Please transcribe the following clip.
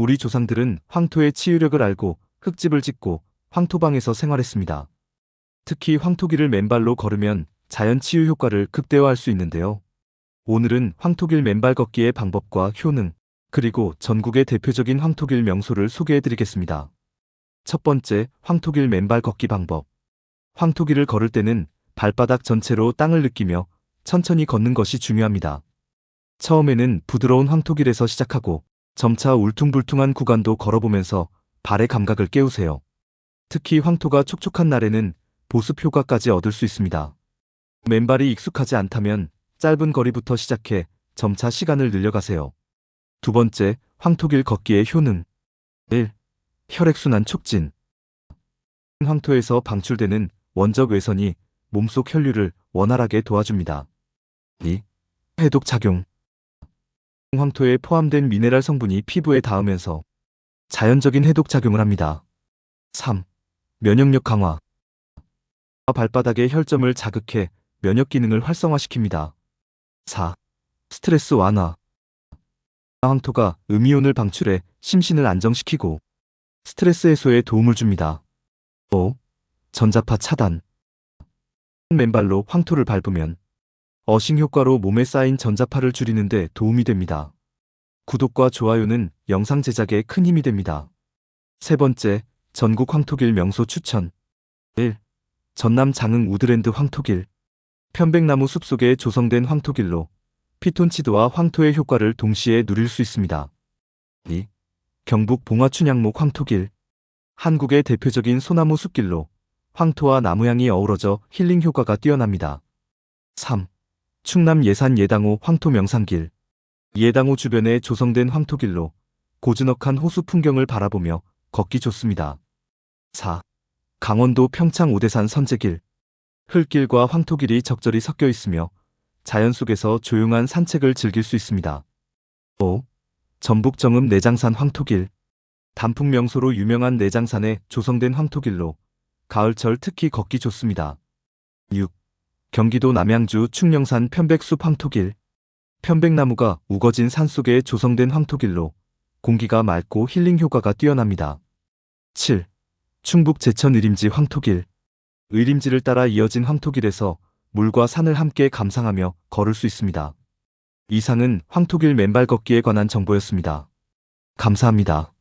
우리 조상들은 황토의 치유력을 알고 흙집을 짓고 황토방에서 생활했습니다. 특히 황토길을 맨발로 걸으면 자연 치유 효과를 극대화할 수 있는데요. 오늘은 황토길 맨발 걷기의 방법과 효능, 그리고 전국의 대표적인 황토길 명소를 소개해 드리겠습니다. 첫 번째, 황토길 맨발 걷기 방법. 황토길을 걸을 때는 발바닥 전체로 땅을 느끼며 천천히 걷는 것이 중요합니다. 처음에는 부드러운 황토길에서 시작하고 점차 울퉁불퉁한 구간도 걸어보면서 발의 감각을 깨우세요. 특히 황토가 촉촉한 날에는 보습 효과까지 얻을 수 있습니다. 맨발이 익숙하지 않다면 짧은 거리부터 시작해 점차 시간을 늘려가세요. 두 번째, 황토길 걷기의 효능. 1. 혈액순환 촉진. 황토에서 방출되는 원적 외선이 몸속 혈류를 원활하게 도와줍니다. 2. 해독 작용. 황토에 포함된 미네랄 성분이 피부에 닿으면서 자연적인 해독 작용을 합니다. 3. 면역력 강화. 발바닥의 혈점을 자극해 면역 기능을 활성화시킵니다. 4. 스트레스 완화. 황토가 음이온을 방출해 심신을 안정시키고 스트레스 해소에 도움을 줍니다. 5. 전자파 차단. 맨발로 황토를 밟으면 어싱 효과로 몸에 쌓인 전자파를 줄이는 데 도움이 됩니다. 구독과 좋아요는 영상 제작에 큰 힘이 됩니다. 세 번째, 전국 황토길 명소 추천. 1. 전남 장흥 우드랜드 황토길. 편백나무 숲속에 조성된 황토길로 피톤치드와 황토의 효과를 동시에 누릴 수 있습니다. 2. 경북 봉화춘향목 황토길. 한국의 대표적인 소나무 숲길로 황토와 나무향이 어우러져 힐링 효과가 뛰어납니다. 3. 충남 예산 예당호 황토 명산길. 예당호 주변에 조성된 황토길로 고즈넉한 호수 풍경을 바라보며 걷기 좋습니다. 4. 강원도 평창 오대산 선제길. 흙길과 황토길이 적절히 섞여 있으며 자연 속에서 조용한 산책을 즐길 수 있습니다. 5. 전북 정읍 내장산 황토길. 단풍 명소로 유명한 내장산에 조성된 황토길로 가을철 특히 걷기 좋습니다. 6. 경기도 남양주 충령산 편백숲 황토길. 편백나무가 우거진 산속에 조성된 황토길로 공기가 맑고 힐링 효과가 뛰어납니다. 7. 충북 제천 의림지 황토길. 의림지를 따라 이어진 황토길에서 물과 산을 함께 감상하며 걸을 수 있습니다. 이상은 황토길 맨발 걷기에 관한 정보였습니다. 감사합니다.